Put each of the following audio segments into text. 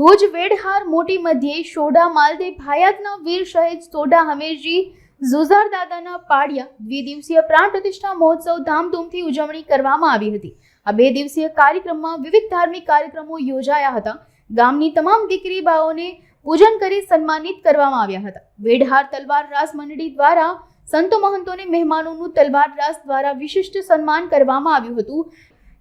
ભુજ વેડહાર મોટી મધ્યે સોડા માલદે ભાયાતના વીર શહીદ સોડા હમીરજી ઝુઝાર દાદાના પાડિયા દ્વિદિવસીય પ્રાણ પ્રતિષ્ઠા મહોત્સવ ધામધૂમથી ઉજવણી કરવામાં આવી હતી. આ બે દિવસીય કાર્યક્રમમાં વિવિધ ધાર્મિક કાર્યક્રમો યોજાયા હતા. ગામની તમામ દીકરી બાઓને પૂજન કરી સન્માનિત કરવામાં આવ્યા હતા. વેડહાર તલવાર રાસ મંડળી દ્વારા સંતો મહંતોને મહેમાનોનું તલવાર રાસ દ્વારા વિશિષ્ટ સન્માન કરવામાં આવ્યું હતું.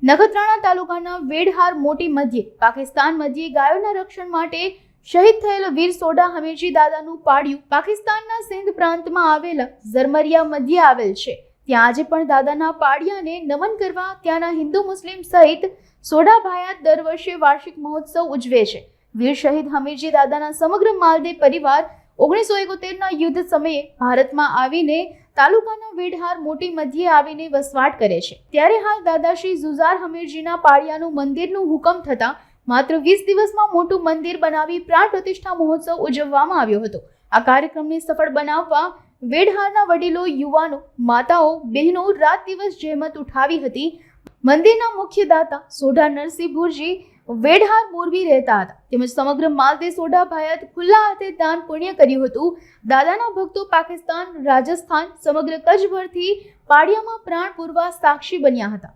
નખત્રાણા તાલુકાના વેડહાર મોટી મધ્યે પાકિસ્તાન મધ્યે ગાયોના રક્ષણ માટે શહીદ થયેલ વીર સોડા હમીરજી દાદાનું પાડ્યું. પાકિસ્તાનના સિંધ પ્રાંતમાં આવેલા ઝરમરિયા મધ્યે આવેલ છે. ત્યાં આજે પણ દાદાના પાડિયાને નમન કરવા ત્યાંના હિન્દુ મુસ્લિમ સહિત સોડા ભાયા દર વર્ષે વાર્ષિક મહોત્સવ ઉજવે છે. વીર શહીદ હમીરજી દાદાના સમગ્ર માલદે પરિવાર ઓગણીસો એકોતેરના યુદ્ધ સમયે ભારતમાં આવીને તાલુકાના વેઢહાર મોટી મધ્યે આવીને વસવાટ કરે છે. ત્યારે હાલ દાદાશ્રી ઝુઝાર હમીરજીના પાળિયાનું મંદિરનું હુકમ થતાં માત્ર વીસ દિવસમાં મોટું મંદિર બનાવી પ્રાણ પ્રતિષ્ઠા મહોત્સવ ઉજવવામાં આવ્યો હતો. આ કાર્યક્રમને સફળ બનાવવા વેઢહારના વડીલો, યુવાનો, માતાઓ, બહેનો રાત દિવસ જહેમત ઉઠાવી હતી. મંદિરના મુખ્ય દાતા સોઢા નરસિંહ ભુરજી વેઢહાર મોરબી રહેતા હતા. તેમજ સમગ્ર માલદે સોઢા ભાયત ખુલ્લા હાથે દાન પુણ્ય કર્યું હતું. દાદાના ભક્તો પાકિસ્તાન, રાજસ્થાન, સમગ્ર કચ્છભરથી પાડિયામાં પ્રાણ પૂરવા સાક્ષી બન્યા હતા.